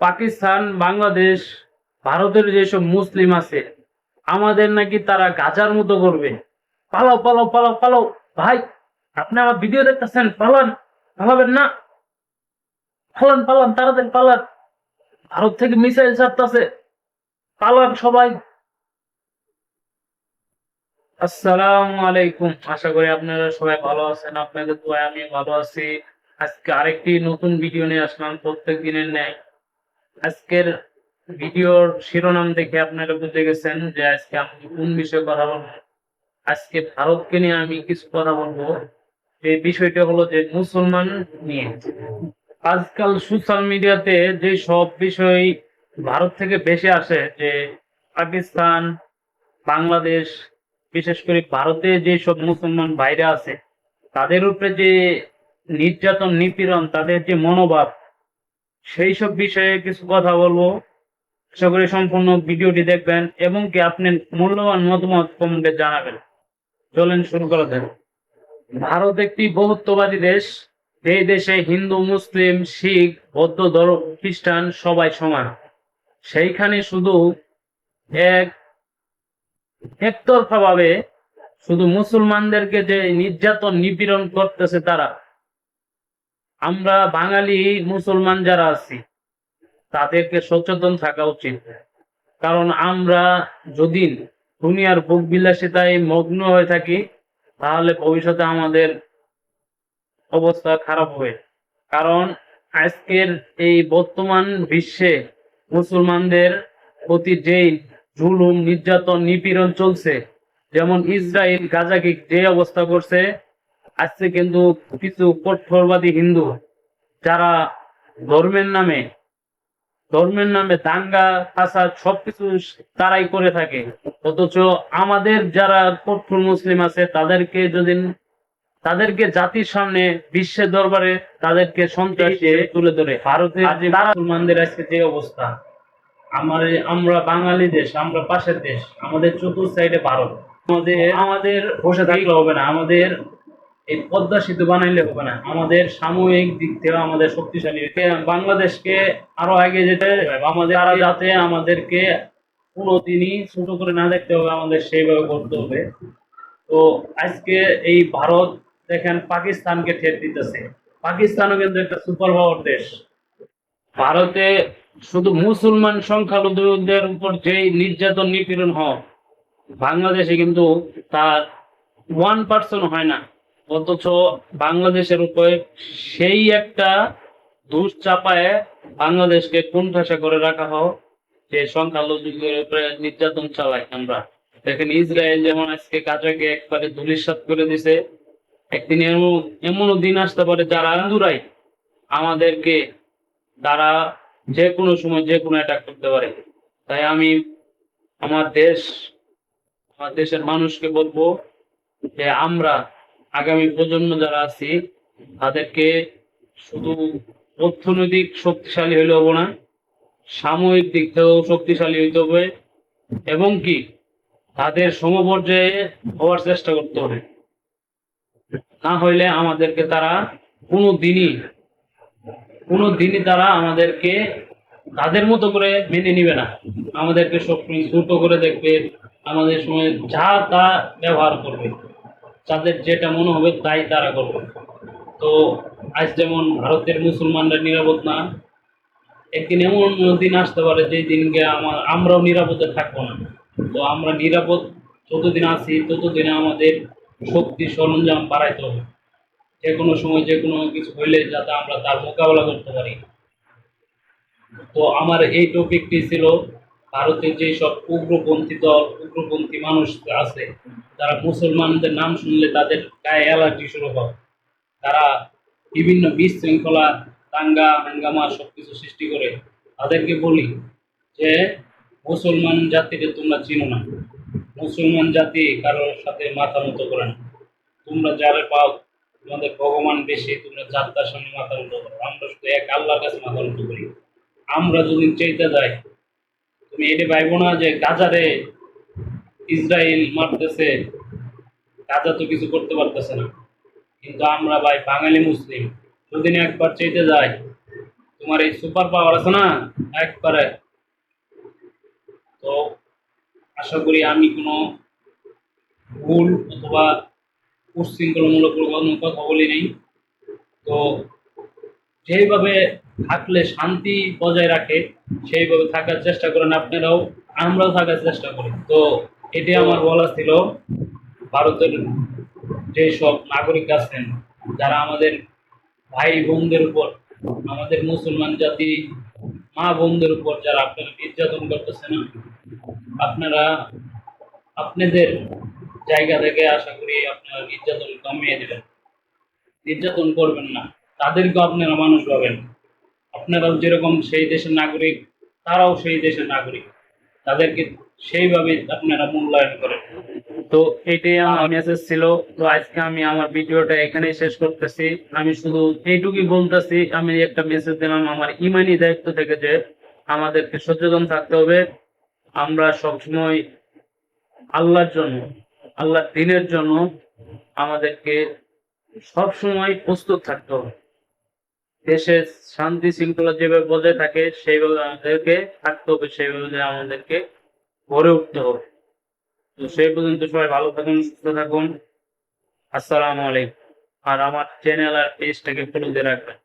পাকিস্তান, বাংলাদেশ, ভারতের যেসব মুসলিম আছে, আমাদের নাকি তারা গাজার মতো করবে। পালাও পালাও পালাও পালাও। ভাই, আপনি আমার ভিডিও দেখতেছেন, পালান। পালাবেন না। পালান পালান, তাড়াতাড়ি পালান। ভারত থেকে মিসাইল ছাড়তেছে। পালান সবাই। আসসালামু আলাইকুম। আশা করি আপনারা সবাই ভালো আছেন। আপনাদের দোয়ায় আমি ভালো আছি। আজকে আরেকটি নতুন ভিডিও নিয়ে আসলাম। প্রত্যেক দিনের ন্যায়। আজকের ভিডিওর শিরোনাম দেখে আপনারা বুঝে গেছেন যে আজকে আমি কোন বিষয়ে কথা বলব। আজকে ভারতকে নিয়ে আমি কিছু কথা বলব। এই বিষয়টা হলো যে মুসলমান নিয়ে। আজকাল সোশ্যাল মিডিয়াতে যে সব বিষয় ভারত থেকে বেশি আসে, যে পাকিস্তান, বাংলাদেশ, বিশেষ করে ভারতে যে সব মুসলমান বাইরে আছে, তাদের উপরে যে নির্যাতন, নিপীড়ন, তাদের যে মনোভাব সেই সব বিষয়ে কিছু কথা বলব। আশা করি সম্পূর্ণ ভিডিওটি দেখবেন এবং কি আপনি মূল্যবান মতামত কমেন্টে জানাবেন। চলেন শুরু করা যাক। ভারত একটি বহুত্ববাদী দেশ। এই দেশে হিন্দু, মুসলিম, শিখ, বৌদ্ধ ধর্ম, খ্রিস্টান সবাই সমান। সেইখানে শুধু এক একতরফা ভাবে শুধু মুসলমানদেরকে যে নির্যাতন নিপীড়ন করতেছে তারা আমরা বাঙালি মুসলমান যারা আছি, তাদেরকে সচেতন থাকা উচিত। কারণ আমরা যদি দুনিয়ার ভোগ বিলাসিতায় মগ্ন হয়ে থাকি, তাহলে ভবিষ্যতে আমাদের অবস্থা খারাপ হবে। কারণ আজকের এই বর্তমান বিশ্বে মুসলমানদের প্রতি যেই জুলুম, নির্যাতন, নিপীড়ন চলছে, যেমন ইসরায়েল, গাজাকে যে অবস্থা করছে আজকে কিন্তু কিছু কঠোরবাদী হিন্দু যারা ধর্মের নামে ধর্মের নামে দাঙ্গা ফাসাদ সবকিছু তারাই করে থাকে। অথচ আমাদের যারা কঠোর মুসলিম আছে তাদেরকে যদি তাদেরকে জাতির সামনে বিশ্বের দরবারে তাদেরকে সন্ত্রাস তুলে ধরে। ভারতের যে মুসলমানদের আজকে যে অবস্থা আমার আমরা বাঙালি দেশ আমরা পাশের দেশ আমাদের চতুর্থ সাইডে ভারত। আমাদের আমাদের বসে থাকলে হবে না। আমাদের এই পদ্মা সেতু বানাইলে হবে না। আমাদের সাময়িক দিক থেকে আমাদের শক্তিশালী বাংলাদেশকে আরও আগে যেতে আমাদের আরও যাতে আমাদেরকে কোনোদিনই ছোট করে না দেখতে হবে, আমাদের সেইভাবে করতে হবে। তো আজকে এই ভারত দেখেন পাকিস্তানকে ঠের দিতেছে। পাকিস্তানও কিন্তু একটা সুপার পাওয়ার দেশ। ভারতে শুধু মুসলমান সংখ্যালঘুদের উপর যেই নির্যাতন নিপীড়ন হয়, বাংলাদেশে কিন্তু তার ওয়ান পার্সেন্ট হয় না। অথচ বাংলাদেশের উপরে সেই একটা দুষ চাপায় বাংলাদেশকে কোণঠাসা করে রাখা হয় যে সংখ্যালঘুদের উপরে নির্যাতন চালায় আমরা। দেখেন ইসরায়েল যেমন আজকে কাজাকে একবারে ধুলিসাৎ করে দিছে, একদিন এমন, এমনও দিন আসতে পারে যারা হিন্দুরাই আমাদেরকে তারা যে কোনো সময় যে কোনো অ্যাটাক করতে পারে। তাই আমি আমার দেশ, আমার দেশের মানুষকে বলব যে আমরা আগামী প্রজন্ম যারা আছি, তাদেরকে শুধু অর্থনৈতিক শক্তিশালী হইলে হব না, সাময়িক দিক থেকেও শক্তিশালী হইতে হবে এবং কি তাদের সমপর্যায়ে হওয়ার চেষ্টা করতে হবে। না হইলে আমাদেরকে তারা কোনো দিনই কোনো দিনই তারা আমাদেরকে তাদের মতো করে মেনে নিবে না। আমাদেরকে সবসময় ছোট করে দেখবে, আমাদের সময় যা তা ব্যবহার করবে। তাদের যেটা মনে হবে তাই তারা করবে। তো আজ যেমন ভারতের মুসলমানরা নিরাপদ না, একদিন এমন দিন আসতে পারে যে দিনকে আমার, আমরাও নিরাপদে থাকব না। তো আমরা নিরাপদ, যতদিন আছি ততদিনে আমাদের শক্তি সরঞ্জাম বাড়াইতে হবে। যে কোনো সময় যে কোনো কিছু হইলে যাতে আমরা তার মোকাবেলা করতে পারি। তো আমার এই টপিকটি ছিল ভারতের যে সব উগ্রপন্থী দল, উগ্রপন্থী মানুষ আছে, যারা মুসলমানদের নাম শুনলে তাদের গায়ে অ্যালার্জি শুরু হয়। তারা বিভিন্ন বিশৃঙ্খলা, দাঙ্গা, হাঙ্গামা সব কিছু সৃষ্টি করে। তাদেরকে বলি যে, মুসলমান জাতিকে তোমরা চিনো না। মুসলমান জাতি কারোর সাথে মাথা মতো করে না। তোমরা যারা পাও, তোমাদের ভগবান বেশি, তোমরা যাত্রার সামনে মাথা মতো করো। আমরা শুধু এক আল্লাহর কাছে মাথা মতো করি। আমরা যদি চাইতে যাই তুমি এটা পাইবো না যে গাজারে ইসরায়েল মারতেছে, গাজা তো কিছু করতে পারতেছে না। কিন্তু আমরা ভাই বাঙালি মুসলিম, যদি একবার চাইতে যাই, তোমার এই সুপার পাওয়ার আছে না? একবারে। তো আশা করি আমি কোনো ভুল অথবা উচ্ছৃঙ্খলামূলক কোনো কথা বলি নাই। তো যেইভাবে থাকলে শান্তি বজায় রাখে, সেইভাবে থাকার চেষ্টা করেন আপনারাও, আমরাও থাকার চেষ্টা করি। তো এটি আমার বলা ছিল ভারতের যেসব নাগরিক আছেন, যারা আমাদের ভাই বোনদের উপর, আমাদের মুসলমান জাতি, মা বোনদের উপর যারা আপনারা নির্যাতন করতেছেন, আপনারা আপনাদের জায়গা থেকে আশা করি আপনারা নির্যাতন কমিয়ে দেবেন। নির্যাতন করবেন না। তাদেরকেও আপনারা মানুষ পাবেন আপনারাও যেরকম সেই দেশের নাগরিক, তারাও সেই দেশের নাগরিক। তাদেরকে সেইভাবে আপনারা মূল্যায়ন করেন। তো এটাই আমার মেসেজ ছিল। তো আজকে আমি আমার ভিডিওটা এখানেই শেষ করতেছি। আমি শুধু এইটুকুই বলতেছি, আমি একটা মেসেজ দিলাম আমার ইমানি দায়িত্ব থেকে যে আমাদেরকে সচেতন থাকতে হবে। আমরা সবসময় আল্লাহর জন্য, আল্লাহর দিনের জন্য আমাদেরকে সবসময় প্রস্তুত থাকতে হবে। দেশে শান্তি শৃঙ্খলা যেভাবে বজায় থাকে, সেইভাবে আমাদেরকে থাকতে হবে, সেইভাবে আমাদেরকে গড়ে উঠতে হবে। তো সেই পর্যন্ত সবাই ভালো থাকুন, সুস্থ থাকুন। আসসালামু আলাইকুম। আর আমার চ্যানেল আর পেজটাকে ফলো দিয়ে রাখবেন।